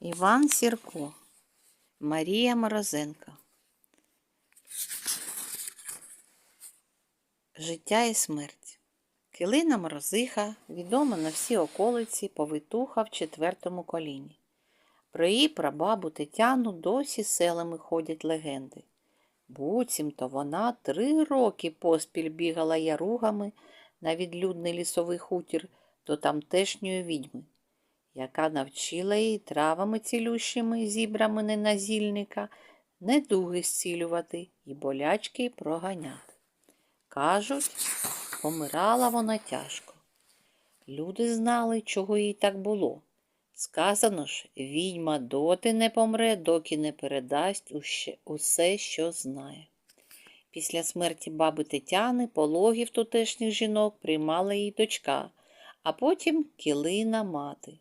Іван Сірко, Марія Морозенко. Життя і смерть. Килина Морозиха відома на всі околиці повитуха в четвертому коліні. Про її прабабу Тетяну досі селами ходять легенди. Буцімто вона три роки поспіль бігала яругами на відлюдний лісовий хутір до тамтешньої відьми, яка навчила її травами цілющими, зібрами неназільника, недуги зцілювати і болячки проганяти. Кажуть, помирала вона тяжко. Люди знали, чого їй так було. Сказано ж, відьма доти не помре, доки не передасть усе, що знає. Після смерті баби Тетяни пологів тутешніх жінок приймала її дочка, а потім килина мати.